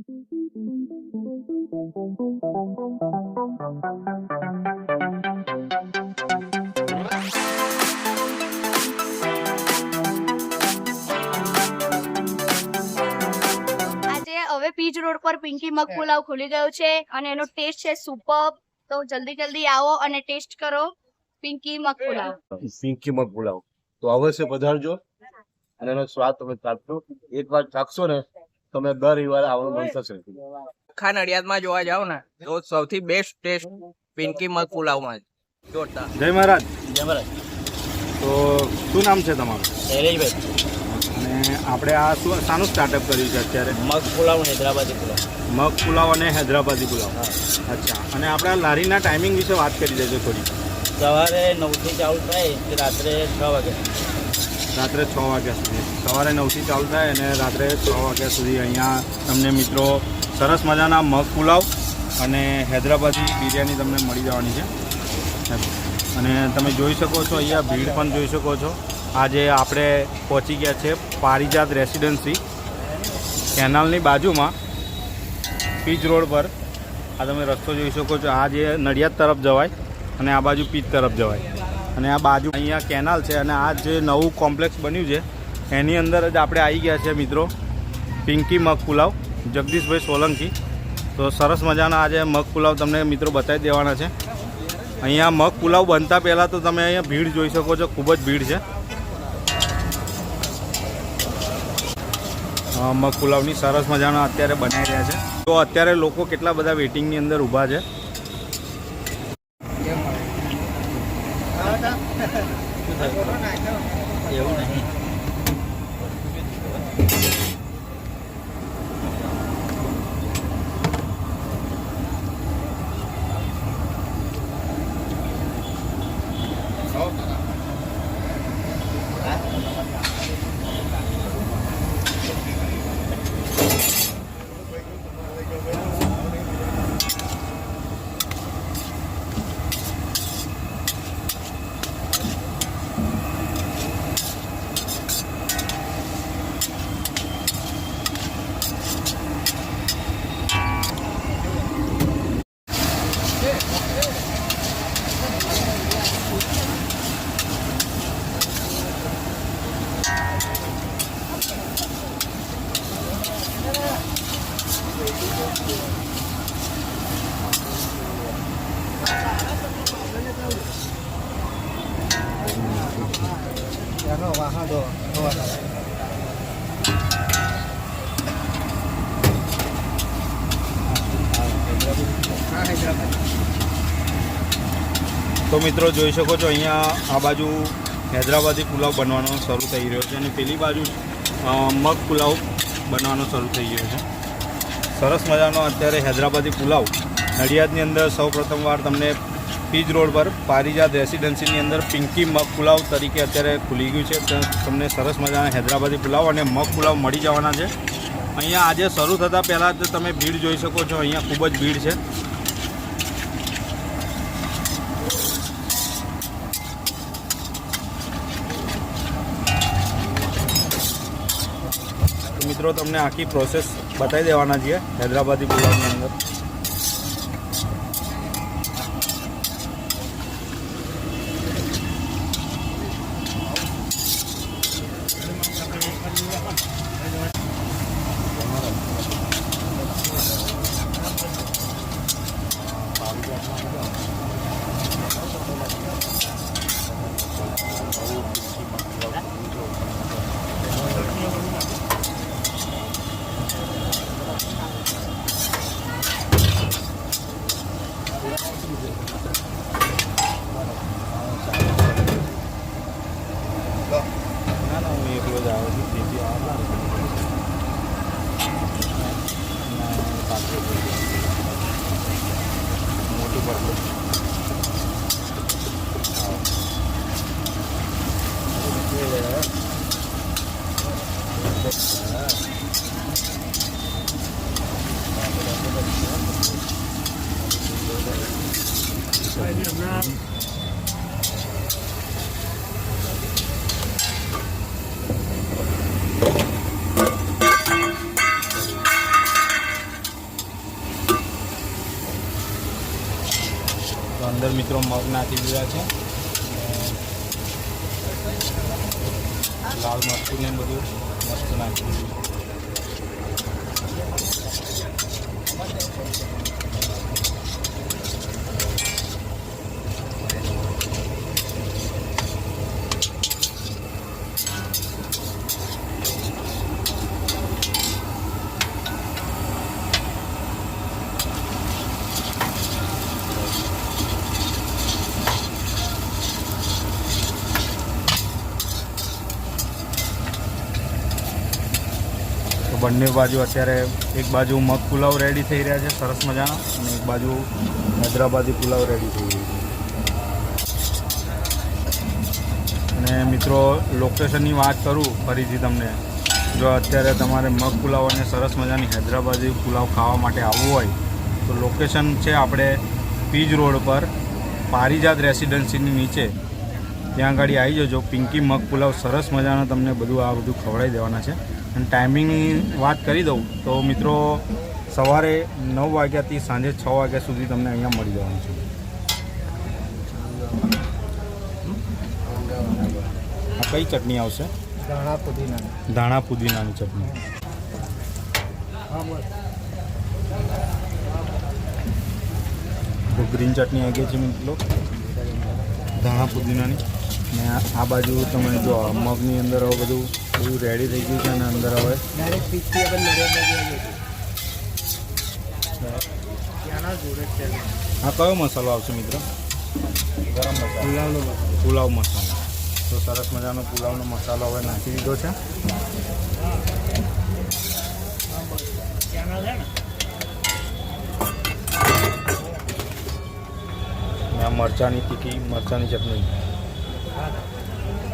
આજે હવે pitch road પર પિંકી મગ પુલાવ ખુલી ગયો છે અને એનો ટેસ્ટ છે સુપર. તો જલ્દી જલ્દી આવો અને ટેસ્ટ કરો પિંકી મગ પુલાવ. પિંકી મગ પુલાવ. તો અવશ્ય પધારજો. અને એનો સ્વાદ તમે ચાખશો એક વાર ચાખશો ને તમે દર રવિવારે આવવાનું મન થશે આખા નડિયાદમાં જોવા જાવ ને તો સૌથી બેસ્ટ ટેસ્ટ પિંકી મગ પુલાવમાં જ. જોરદાર. જય મહારાજ. જમરાજ તો શું નામ છે તમારું? શૈલેષભાઈ. અને આપણે આ શું શાનું સ્ટાર્ટઅપ કર્યું છે અત્યારે? મગ પુલાવ અને હૈદરાબાદી પુલાવ. મગ પુલાવ અને હૈદરાબાદી પુલાવ. અચ્છા. અને આપણે લારીના ટાઈમિંગ વિશે વાત કરી દેજો થોડી. સવારે નવથી ચાલુ થાય કે રાત્રે છ વાગે. રાત્રે છ વાગ્યા સુધી. સવારે નવથી ચાલુ થાય અને રાત્રે છ વાગ્યા સુધી અહીંયા તમને મિત્રો સરસ મજાના મગ પુલાવ અને હૈદરાબાદી બિરયાની તમને મળી જવાની છે. અને તમે જોઈ શકો છો, અહીંયા ભીડ પણ જોઈ શકો છો. આજે આપણે પહોંચી ગયા છે પારિજાત રેસિડેન્સી. કેનાલની બાજુમાં, પીચ રોડ પર. આ તમે રસ્તો જોઈ શકો છો. આ જે નડિયાદ તરફ જવાય અને આ બાજુ પીચ તરફ જવાય. અને આ બાજુ અહીંયા કેનાલ છે અને આ જે નવું કોમ્પ્લેક્સ બન્યું છે, એની અંદર જ આપણે આવી ગયા છે મિત્રો. પિંકી મગ પુલાવ, જગદીશભાઈ સોલંકી. તો સરસ મજાના આજે મગ પુલાવ તમને મિત્રો બતાવી દેવાના છે. અહીંયા મગ પુલાવ બનતા પહેલાં તો તમે અહીંયા ભીડ જોઈ શકો છો, ખૂબ જ ભીડ છે. મગ પુલાવની સરસ મજાના અત્યારે બનાવી રહ્યા છે. તો અત્યારે લોકો કેટલા બધા વેઇટિંગની અંદર ઊભા છે. તો મિત્રો જોઈ શકો છો, અહીંયા આ બાજુ હૈદરાબાદી પુલાવ બનવાનો શરૂ થઈ રહ્યો છે અને પેલી બાજુ મગ પુલાવ બનવાનો શરૂ થઈ ગયો છે. સરસ મજાનો અત્યારે હૈદરાબાદી પુલાવ. નડિયાદની અંદર સૌ પ્રથમવાર તમને પીજ રોડ પર પારિજાત રેસિડેન્સીની અંદર પિંકી મગ પુલાવ તરીકે અત્યારે ખુલી ગયું છે. તમને સરસ મજાના હૈદરાબાદી પુલાવ અને મગ પુલાવ મળી જવાના છે. અહીંયા આજે શરૂ થતાં પહેલાં જ તમે ભીડ જોઈ શકો છો. અહીંયા ખૂબ જ ભીડ છે. મિત્રો, તમને આખી પ્રોસેસ બતાવી દેવાના છીએ હૈદરાબાદી પુલાવની અંદર. અંદર મિત્રો મગ નાખી દીધા છે અને લાલ મરચું ને બધું મસ્ત નાખી દીધું તો બંને બાજુ અત્યારે એક બાજુ મગ પુલાવ રેડી થઈ રહ્યા છે, સરસ મજાના, અને એક બાજુ હૈદરાબાદી પુલાવ રેડી થઈ રહ્યું છે. અને મિત્રો લોકેશનની વાત કરું ફરીથી તમને. જો અત્યારે તમારે મગ પુલાવ અને સરસ મજાની હૈદરાબાદી પુલાવ ખાવા માટે આવવું હોય, તો લોકેશન છે આપણે પીજ રોડ પર, પારિજાત રેસિડેન્સીની નીચે. ત્યાં આગળ આવી જજો. પિંકી મગ પુલાવ સરસ મજાનો તમને બધું આ બધું ખવડાવી દેવાના છે. અને ટાઈમિંગની વાત કરી દઉં તો મિત્રો સવારે નવ વાગ્યાથી સાંજે છ વાગ્યા સુધી તમને અહીંયા મળી જવાનું છે. કઈ ચટણી આવશે? ધાણા પુદીના. ધાણા પુદીનાની ચટણી. તો ગ્રીન ચટણી આવી ગઈ છે મિત્રો. ધાણા પુદીનાની. ને આ બાજુ તમે જો મગની અંદર હવે બધું બધું રેડી થઈ ગયું છે અને અંદર હવે આ કયો મસાલો આવશે મિત્રો? ગરમ મસાલો. પુલાવ મસાલો. તો સરસ મજાનો પુલાવનો મસાલો હવે નાખી દીધો છે. મરચાંની તીખી મરચાંની ચટણી.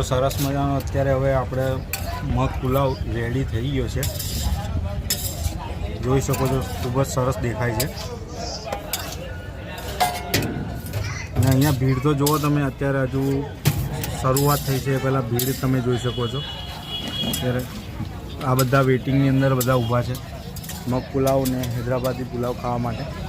મિત્રો સરસ મજાનો અત્યારે હવે આપણે મગ પુલાવ રેડી થઈ ગયો છે. જોઈ શકો છો, ખૂબ જ સરસ દેખાય છે. અને અહીંયા ભીડ તો જુઓ તમે, અત્યારે હજુ શરૂઆત થઈ છે, પહેલાં ભીડ તમે જોઈ શકો છો. અત્યારે આ બધા વેઇટિંગની અંદર બધા ઊભા છે, મગ પુલાવ ને હૈદરાબાદી પુલાવ ખાવા માટે.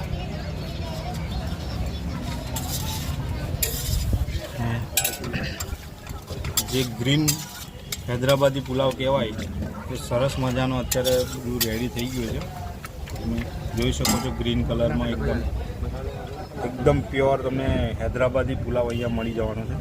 જે ગ્રીન હૈદરાબાદી પુલાવ કહેવાય, એ સરસ મજાનો અત્યારે બધું રેડી થઈ ગયું છે. તમે જોઈ શકો છો ગ્રીન કલરમાં એકદમ એકદમ પ્યોર તમને હૈદરાબાદી પુલાવ અહીંયા મળી જવાનો છે.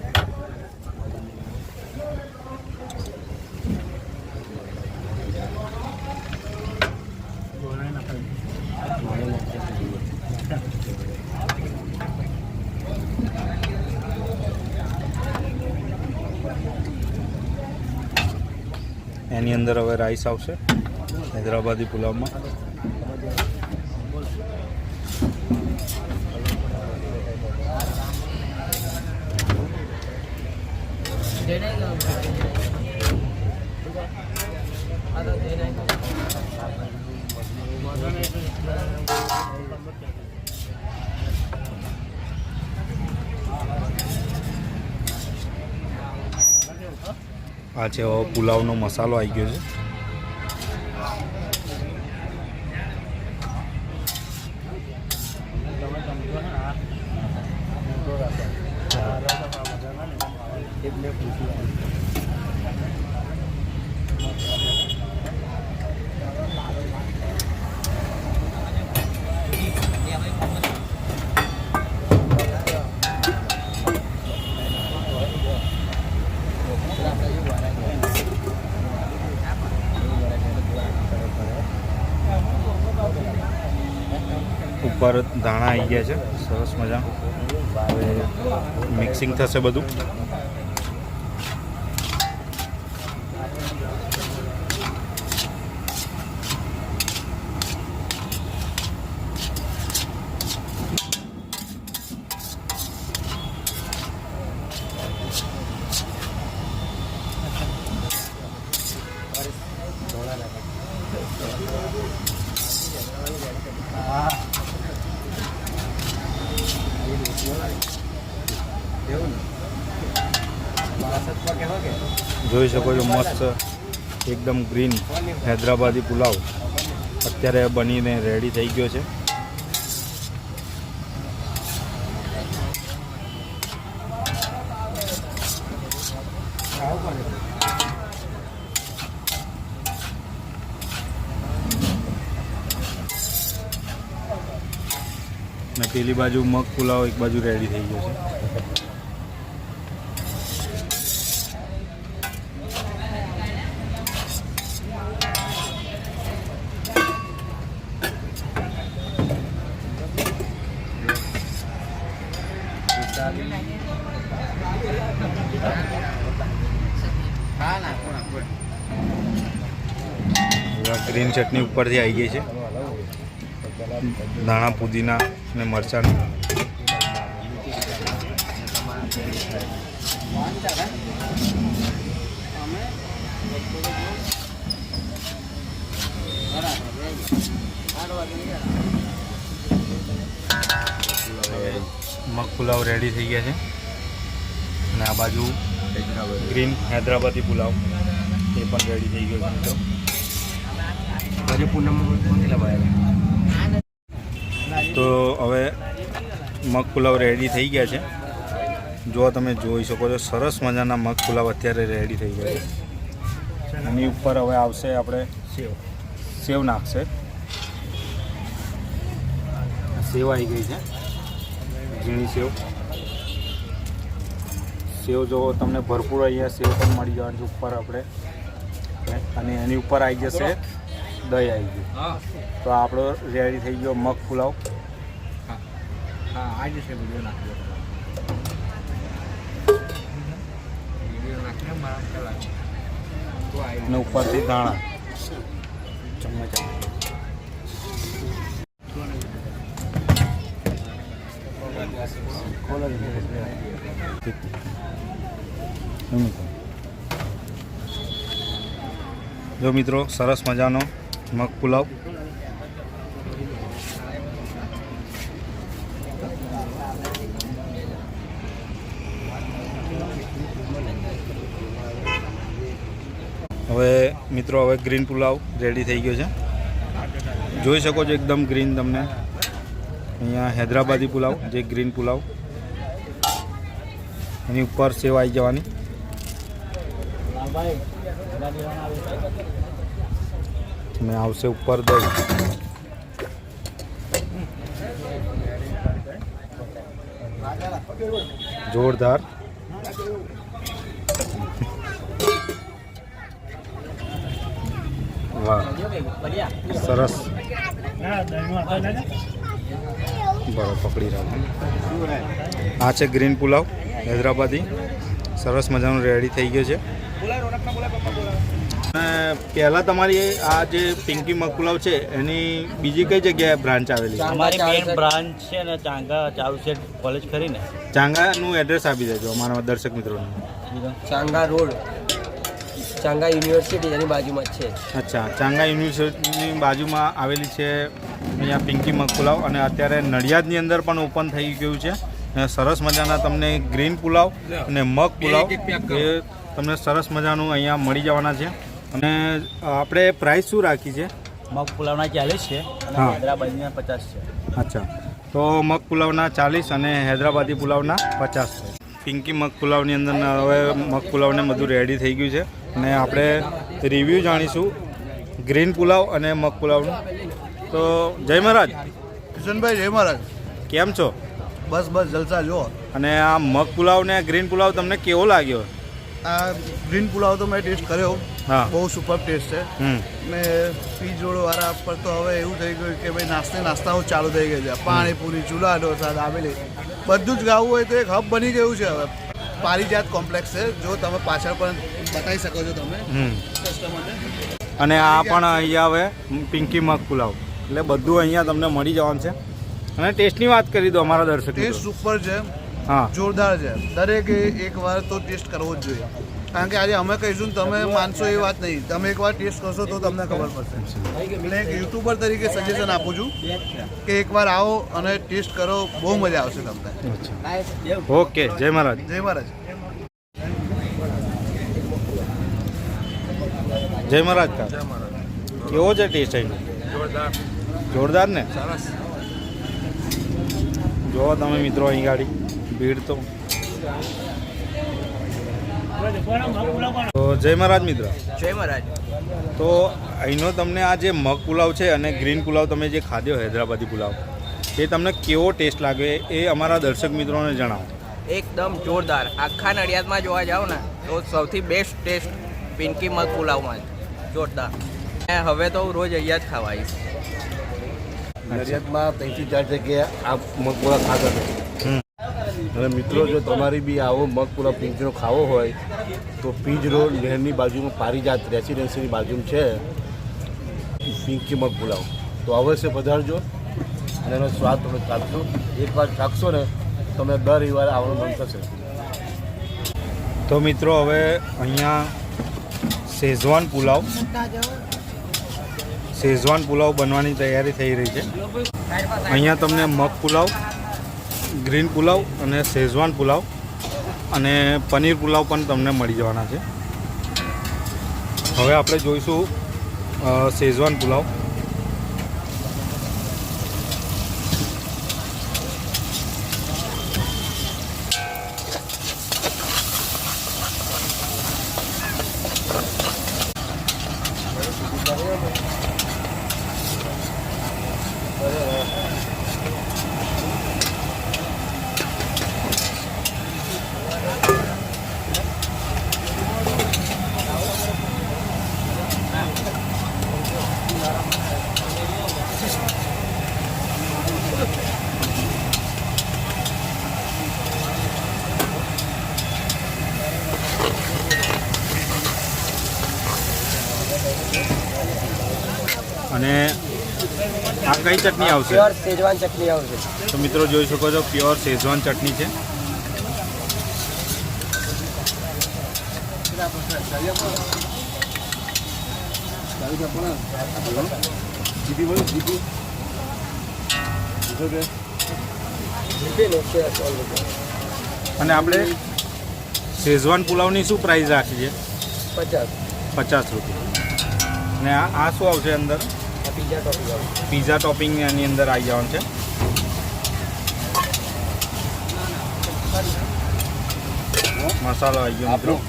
એની અંદર હવે રાઈસ આવશે હૈદરાબાદી પુલાવમાં. આ છે પુલાવનો મસાલો આવી ગયો છે. ઉપર ધાણા આવી ગયા છે. સરસ મજા. હવે મિક્સિંગ થશે બધું. જોઈ શકો છો મસ્ત, એકદમ ગ્રીન હૈદરાબાદી પુલાવ. અત્યારે બનીને રેડી થઈ ગયો છે. ને પેલી બાજુ મગ પુલાવ એક બાજુ રેડી થઈ ગયો છે. ગ્રીન ચટણી ઉપરથી આવી ગઈ છે. ધાણા, પુદીના અને મરચાંની મગ પુલાવ રેડી થઈ ગયા છે. અને આ બાજુ ગ્રીન હૈદરાબાદી પુલાવ, એ પણ રેડી થઈ ગયો છે મિત્રો. તો હવે મગ પુલાવ રેડી થઈ ગયા છે. જો તમે જોઈ શકો છો સરસ મજાના મગ પુલાવ અત્યારે રેડી થઈ ગયા છે. એની ઉપર હવે આવશે આપણે સેવ. સેવ નાખશે. સેવ આવી ગઈ છે. ઝીણી સેવ. સેવ જો તમને ભરપૂર અહીંયા સેવ પણ મળી જવાની ઉપર આપણે. અને એની ઉપર આવી જશે દહીં આવી ગયું. તો આપણો રેડી થઈ ગયો મગ પુલાવ. અને ઉપરથી ધાણા. ચમચ. જો મિત્રો સરસ મજાનો મગ પુલાવ. હવે મિત્રો, હવે ગ્રીન પુલાવ રેડી થઈ ગયો છે. જોઈ શકો છો એકદમ ગ્રીન તમને. અહીંયા હૈદરાબાદી પુલાવ, જે ગ્રીન પુલાવ. એની ઉપર સેવ આવી જવાની. અને આવશે ઉપર દહીં જોરદાર. વાહ, સરસ. બરાબર પકડી રાખો. આ છે ગ્રીન પુલાવ, હૈદરાબાદી. સરસ મજાનું રેડી થઈ ગયો છે. પહેલાં તમારી આ જે પિંકી મગ પુલાવ છે એની બીજી કઈ જગ્યાએ બ્રાન્ચ આવેલી? છે અમારી મેઇન બ્રાન્ચ છે. ને ચાંગા ચાલુ છે કોલેજ ખરી ને ચાંગાનું એડ્રેસ આપી દેજો અમારા દર્શક મિત્રોને. ચાંગા રોડ. ચાંગા યુનિવર્સિટી એની બાજુમાં જ છે. અચ્છા ચાંગા યુનિવર્સિટીની બાજુમાં આવેલી છે અહીંયા પિંકી મગ પુલાવ અને અત્યારે નડિયાદની અંદર પણ ઓપન થઈ ગયું છે. અને સરસ મજાના તમને ગ્રીન પુલાવ અને મગ પુલાવ એ તમને સરસ મજાનું અહીંયા મળી જવાના છે. અને આપણે પ્રાઇસ શું રાખી છે? મગ પુલાવના ચાલીસ છે હા. અને હૈદરાબાદીના પચાસ છે. અચ્છા. તો મગ પુલાવના ચાલીસ અને હૈદરાબાદી પુલાવના પચાસ છે. પિંકી મગ પુલાવની અંદર હવે મગ પુલાવને બધું રેડી થઈ ગયું છે. અને આપણે રિવ્યૂ જાણીશું ગ્રીન પુલાવ અને મગ પુલાવનું. તો જય મહારાજ. કિશનભાઈ જય મહારાજ. કેમ છો? બસ બસ જલસા જો અને આ મગ પુલાવ ને ગ્રીન પુલાવ તમને કેવો લાગ્યો? આ ગ્રીન પુલાવ તો મેં ટેસ્ટ કર્યો. બહુ સુપર ટેસ્ટ છે. હમ. ને રોડ વાળા પર તો હવે એવું થઈ ગયું કે ભાઈ નાસ્તે નાસ્તાઓ ચાલુ થઈ ગઈ છે. પાણીપુરી ચૂલા ઢોસા દાબેલી બધું જ ગાવું હોય તો એક હબ બની ગયું છે હવે. પારિજાત કોમ્પ્લેક્સ છે. જો તમે પાછળ પણ બતાવી શકો છો તમે. કસ્ટમરને અને આ પણ અહીંયા હવે પિંકી મગ પુલાવ. એટલે બધું અહીંયા તમને મળી જવાનું છે. અને ટેસ્ટની વાત કરી દો અમારા દર્શક ટેસ્ટ સુપર છે. જોરદાર છે. દરેકે એક વાર તો ટેસ્ટ કરવો જ જોઈએ. કારણ કે આજે અમે કહીશું તમે માનશો એ વાત નહીં. તમે એકવાર ટેસ્ટ કરશો તો તમને ખબર પડશે. એટલે એક યુટ્યુબર તરીકે સજેશન આપું છું કે એકવાર આવો અને ટેસ્ટ કરો. બહુ મજા આવશે તમને. ઓકે જય મહારાજ. જય મહારાજ. જય મહારાજ કા કેવો છે ટેસ્ટ આવી જોરદાર. ને? જોવો તમે મિત્રો અહીં ગાડી. ભીડ તો. તો જય મહારાજ મિત્ર. જય મહારાજ. તો અહીંનો તમને આ જે મગ પુલાવ છે અને ગ્રીન પુલાવ તમે જે ખાધો હૈદરાબાદી પુલાવ એ તમને કેવો ટેસ્ટ લાગે એ અમારા દર્શક મિત્રોને જણાવો. એકદમ જોરદાર. આખા નડિયાદમાં જોવા જાઓ ને તો સૌથી બેસ્ટ ટેસ્ટ પિંકી મગ પુલાવમાં. જોરદાર. હવે તો હું રોજ અહીંયા જ ખાવા આવીશ. નડિયાદમાં ત્રણથી ચાર જગ્યાએ આ મગ પુલાવ હમ. અને મિત્રો, જો તમારી બી આવો મગપુરા પીંજરો ખાવો હોય, તો પીજ રોડ નહેરની બાજુમાં પારિજાત રેસિડેન્સીની બાજુમાં છે પિંકી મગ પુલાવ. તો અવશ્ય પધારજો અને એનો સ્વાદ તમે ચાખશો એકવાર ચાખશો ને, તમે દર રવિવારે આવવાનું મન થશે. તો મિત્રો, હવે અહીંયા શેઝવાન પુલાવ. શેઝવાન પુલાવ બનવાની તૈયારી થઈ રહી છે. અહીંયા તમને મગ પુલાવ ગ્રીન પુલાવ અને શેઝવાન પુલાવ અને પનીર પુલાવ પણ તમને મળી જવાના છે. હવે આપણે જોઈશું શેઝવાન પુલાવ. અને આ કઈ ચટણી આવશે? શેજવાન ચટણી આવશે. તો મિત્રો જોઈ શકો છો પ્યોર શેઝવાન ચટણી છે. અને આપણે શેઝવાન પુલાવની શું પ્રાઇસ રાખી છે? પચાસ. પચાસ રૂપિયા. અને આ શું આવશે અંદર? પીઝા ટોપી પીઝા ટોપિંગ એની અંદર આવી જવાનું છે મસાલો આવી ગયો મિત્રો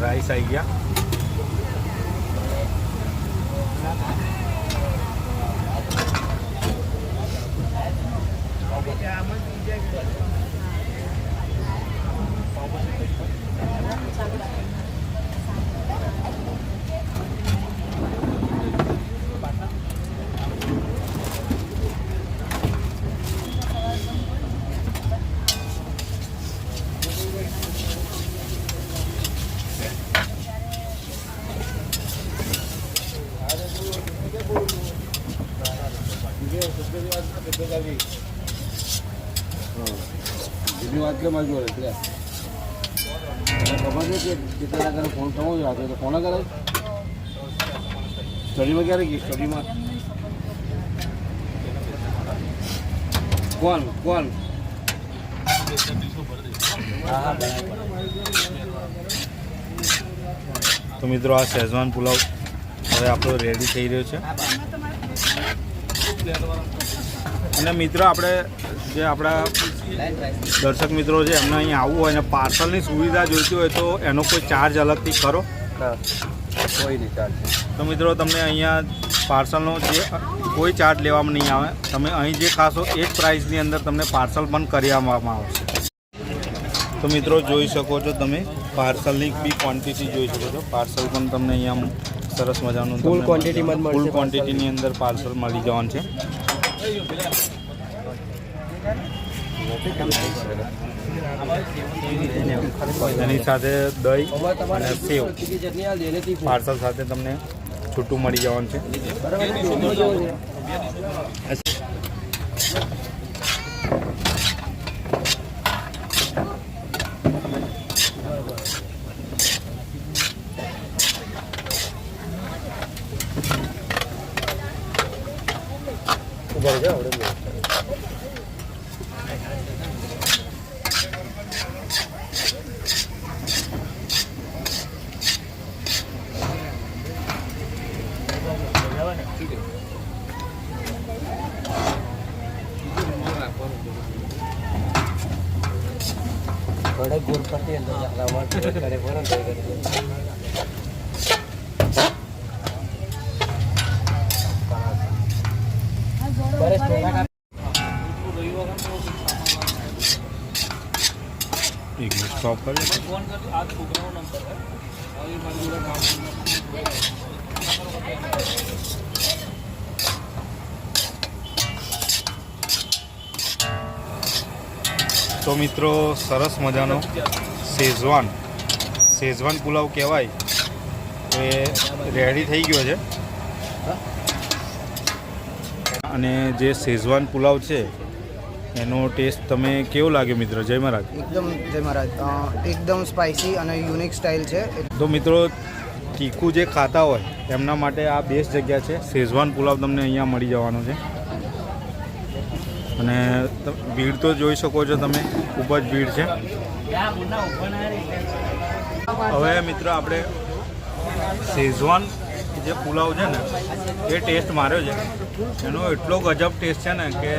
રાઈસ આવી ગયા જીપી વાત કે મારી જોડે એટલે ખબર છે કે કેટલા કલાક ફોન થવો જ રાત્રે તો ફોન કરે સ્ટડીમાં ક્યારે ગઈ? સ્ટડીમાં. કોણ? કોણ? તો મિત્રો, આ શેઝવાન પુલાવ હવે આપણો રેડી થઈ રહ્યો છે. અને મિત્રો આપણે જે આપણા દર્શક મિત્રો છે એમને અહીં આવવું હોય અને પાર્સલની સુવિધા જોઈતી હોય તો એનો કોઈ ચાર્જ અલગથી ખરો? કોઈ નહીં ચાર્જ તો મિત્રો તમને અહીંયા પાર્સલનો જે કોઈ ચાર્જ લેવામાં નહીં આવે. તમે અહીં જે ખાશો એ જ પ્રાઇસની અંદર તમને પાર્સલ પણ કરી આપવામાં આવશે. તો મિત્રો જોઈ શકો છો તમે પાર્સલની બી ક્વોન્ટિટી જોઈ શકો છો. પાર્સલ પણ તમને અહીંયા સરસ મજાનું ફૂલ તમને quantity માં જ મળશે ફૂલ. ક્વોન્ટિટીની અંદર પાર્સલ મળી જવાનું છે. એની સાથે દહીં અને સેવ. પાર્સલ સાથે તમને છૂટું મળી જવાનું છે. સ્ટોપ કરી તો મિત્રો, સરસ મજાનો શેઝવાન. શેઝવાન પુલાવ કહેવાય. એ રેડી થઈ ગયો છે. અને જે શેઝવાન પુલાવ છે એનો ટેસ્ટ તમે કેવો લાગ્યો મિત્રો? જય મહારાજ. એકદમ જય મહારાજ. એકદમ સ્પાઇસી અને યુનિક સ્ટાઇલ છે. તો મિત્રો તીખું જે ખાતા હોય એમના માટે આ બેસ્ટ જગ્યા છે. શેઝવાન પુલાવ તમને અહીંયા મળી જવાનો છે. અને ભીડ તો જોઈ શકો છો તમે. ખૂબ જ ભીડ છે. હવે મિત્રો આપણે શેઝવાન જે પુલાવ છે ને, એ ટેસ્ટ માર્યો છે. એનો એટલો ગજબ ટેસ્ટ છે ને કે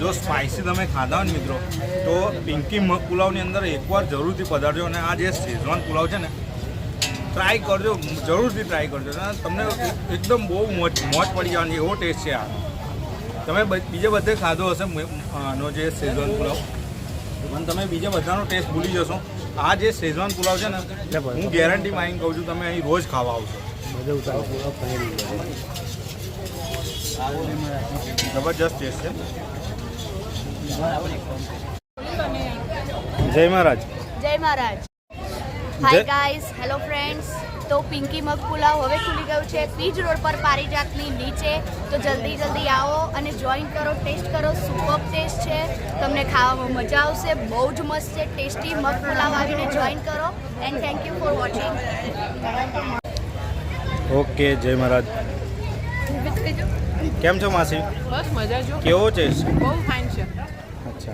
જો સ્પાઇસી તમે ખાધા હોય ને મિત્રો, તો પિંકી પુલાવની અંદર એકવાર જરૂરથી પધારજો અને આ જે શેઝવાન પુલાવ છે ને ટ્રાય કરજો, જરૂરથી ટ્રાય કરજો. અને તમને એકદમ બહુ મોજ મોજ પડી જવાની, એવો ટેસ્ટ છે આ. તમે બીજે બધે ખાધો હશે આનો જે શેઝવાન પુલાવ. પણ તમે બીજા બધાનો ટેસ્ટ ભૂલી જશો. આ જે શેઝવાન પુલાવ છે ને, હું ગેરંટી માગીને કહું છું, તમે અહીં રોજ ખાવા આવશો જબરજસ્ત ટેસ્ટ છે. જય મહારાજ. જય મહારાજ. હાય ગાઈસ હેલો ફ્રેન્ડ્સ તો પિંકી મગ પુલાવ હવે ખુલી ગયું છે. પીજ રોડ પર પારિજાતની નીચે. તો જલ્દી જલ્દી આવો અને જોઈન કરો ટેસ્ટ કરો. સુપર ટેસ્ટ છે. તમને ખાવામાં મજા આવશે. બહુ જ મસ્ત છે. ટેસ્ટી મગ પુલાવ આવીને જોઈન કરો. And thank you for watching okay જય મહારાજ. કેમ છો માસી? બસ મજા જો કેવો છે? બહુ ફાઇન છે. અચ્છા.